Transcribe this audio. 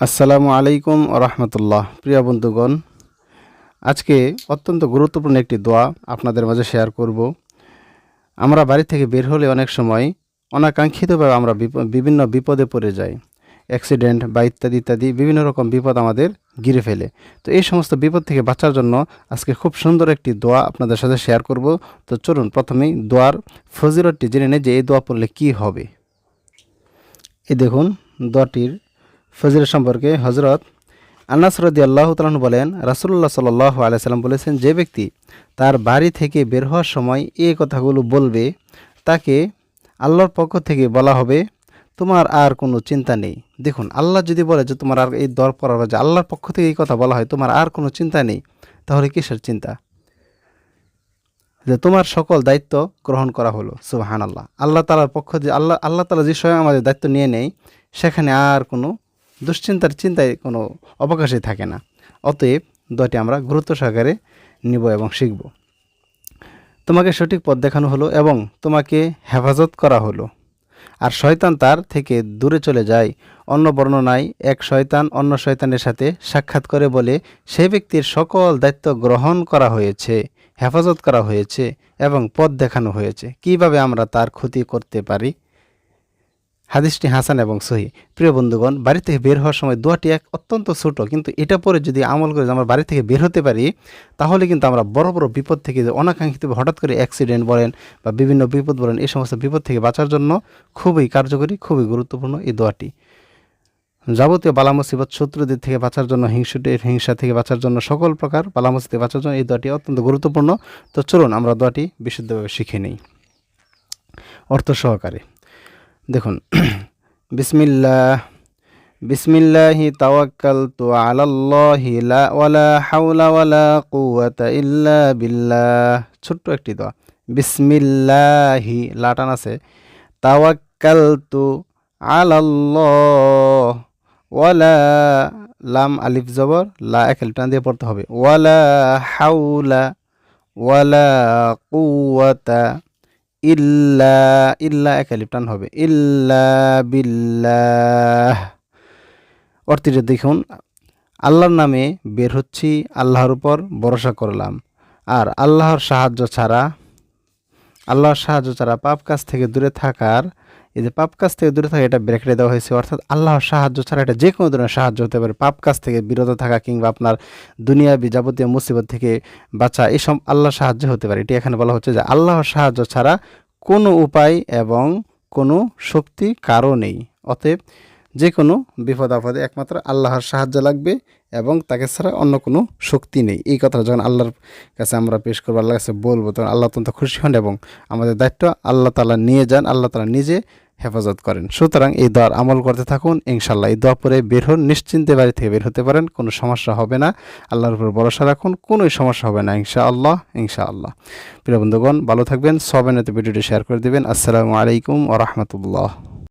আসসালামু আলাইকুম রহমতুল্লাহ। প্রিয় বন্ধুগণ, আজকে অত্যন্ত গুরুত্বপূর্ণ একটি দোয়া আপনাদের মাঝে শেয়ার করব। আমরা বাড়ি থেকে বের হলে অনেক সময় অনাকাঙ্ক্ষিতভাবে আমরা বিভিন্ন বিপদে পড়ে যাই। অ্যাক্সিডেন্ট বা ইত্যাদি ইত্যাদি বিভিন্ন রকম বিপদ আমাদের গিরে ফেলে। তো এই সমস্ত বিপদ থেকে বাঁচার জন্য আজকে খুব সুন্দর একটি দোয়া আপনাদের সাথে শেয়ার করব। তো চলুন প্রথমেই দোয়ার ফজিলতটি জেনে নেই যে এই দোয়া পড়লে কী হবে। এই দেখুন, দোয়াটির ফজিল সম্পর্কে হজরত আনাস রদি আল্লাহ তালন বলেন রাসুল্লাহ সাল আলাইসাল্লাম বলেছেন, যে ব্যক্তি তার বাড়ি থেকে বের হওয়ার সময় এই কথাগুলো বলবে, তাকে আল্লাহর পক্ষ থেকে বলা হবে, তোমার আর কোনো চিন্তা নেই। দেখুন, আল্লাহ যদি বলে যে তোমার আর এই দর পড়ার যে আল্লাহর পক্ষ থেকে এই কথা বলা হয়, তোমার আর কোনো চিন্তা নেই। তাহলে কিসের চিন্তা? যে তোমার সকল দায়িত্ব গ্রহণ করা হলো সুবাহান আল্লাহ আল্লাহ তালার পক্ষ যে আল্লাহ আল্লাহ তালা যে স্বয়ং আমাদের দায়িত্ব নিয়ে নেয়, সেখানে আর কোনো দুশ্চিন্তার চিন্তায় কোনো অবকাশই থাকে না। অতএব দয়টি আমরা গুরুত্ব সহকারে নিব এবং শিখব। তোমাকে সঠিক পথ দেখানো হলো এবং তোমাকে হেফাজত করা হলো। আর শয়তান তার থেকে দূরে চলে যায়। অন্য বর্ণনায় এক শয়তান অন্য শয়তানের সাথে সাক্ষাৎ করে বলে সেই ব্যক্তির সকল দায়িত্ব গ্রহণ করা হয়েছে, হেফাজত করা হয়েছে এবং পথ দেখানো হয়েছে। কীভাবে আমরা তার ক্ষতি করতে পারি? হাদিসটি হাসান এবং সহি। প্রিয় বন্ধুগণ, বাড়ি থেকে বের হওয়ার সময় দোয়াটি এক অত্যন্ত ছোট, কিন্তু এটা পরে যদি আমল করে আমরা বাড়ি থেকে বের হতে পারি, তাহলে কিন্তু আমরা বড় বড় বিপদ থেকে অনাকাঙ্ক্ষিত হঠাৎ করে অ্যাক্সিডেন্ট বলেন বা বিভিন্ন বিপদ বলেন, এই সমস্ত বিপদ থেকে বাঁচার জন্য খুবই কার্যকরী, খুবই গুরুত্বপূর্ণ এই দোয়াটি। যাবতীয় বালা মুসিবত শত্রুদের থেকে বাঁচার জন্য হিংসুটের হিংসা থেকে বাঁচার জন্য সকল প্রকার বালা থেকে বাঁচার জন্য এই দোয়াটি অত্যন্ত গুরুত্বপূর্ণ। তো চলুন আমরা দোয়াটি বিশুদ্ধভাবে শিখে নেই। অর্থ সহকারে। দেখুন, বিসমিল্লাহ, বিসমিল্লাহি তাওয়াক্কালতু আলাল্লাহি লা ওয়ালা হাওলা ওয়ালা কুওয়াতা ইল্লা বিল্লাহ। ছোট্ট একটি দোয়া। বিসমিল্লাহি লাটান আছে। তাওয়াক্কালতু আলাল্লাহ ওয়ালা লাম আলিফ জবর, লা একেল টান দিয়ে পড়তে হবে। ওয়ালা হাওলা ওয়ালা কুওয়াতা ইল্লা ইল্লা এক হবে। ইল্লা বিল্লাহ। অর্থটা দেখুন, আল্লাহর নামে বের হচ্ছি, আল্লাহর উপর ভরসা করলাম। আর আল্লাহর সাহায্য ছাড়া, আল্লাহর সাহায্য ছাড়া পাপ কাজ থেকে দূরে থাকার এই যে পাপ কাজ থেকে দূরে থাকা, এটা ব্রেক দেওয়া হয়েছে। অর্থাৎ আল্লাহর সাহায্য ছাড়া এটা যে কোনো ধরনের সাহায্য হতে পারে। পাপ কাজ থেকে বিরত থাকা কিংবা আপনার দুনিয়াবি যাবতীয় মুসিবত থেকে বাঁচা, এসব আল্লাহর সাহায্য হতে পারে। এটি এখানে বলা হচ্ছে যে আল্লাহর সাহায্য ছাড়া কোনো উপায় এবং কোনো শক্তি কারও নেই। অতএব যে কোনো বিপদ আপদে একমাত্র আল্লাহর সাহায্য লাগবে এবং তাকে ছাড়া অন্য কোনো শক্তি নেই। এই কথা যখন আল্লাহর কাছে আমরা পেশ করব, আল্লাহর কাছে বলব, তখন আল্লাহ অত্যন্ত খুশি হন এবং আমাদের দায়িত্ব আল্লাহ তালা নিয়ে যান, আল্লাহ তালা নিজে হেফাজত করেন। সুতরাং এই দোয়ার আমল করতে থাকুন ইনশাল্লাহ এই দোয়া পরে বের হন, নিশ্চিন্তে বাড়ি থেকে বের হতে পারেন, কোনো সমস্যা হবে না। আল্লাহর উপর ভরসা রাখুন, কোনোই সমস্যা হবে না, ইনশাআল্লাহ ইনশাআল্লাহ। প্রিয় বন্ধুগণ, ভালো থাকবেন সবেন ভিডিওটি শেয়ার করে দেবেন। আসসালামু আলাইকুম ওরহমতুল্লাহ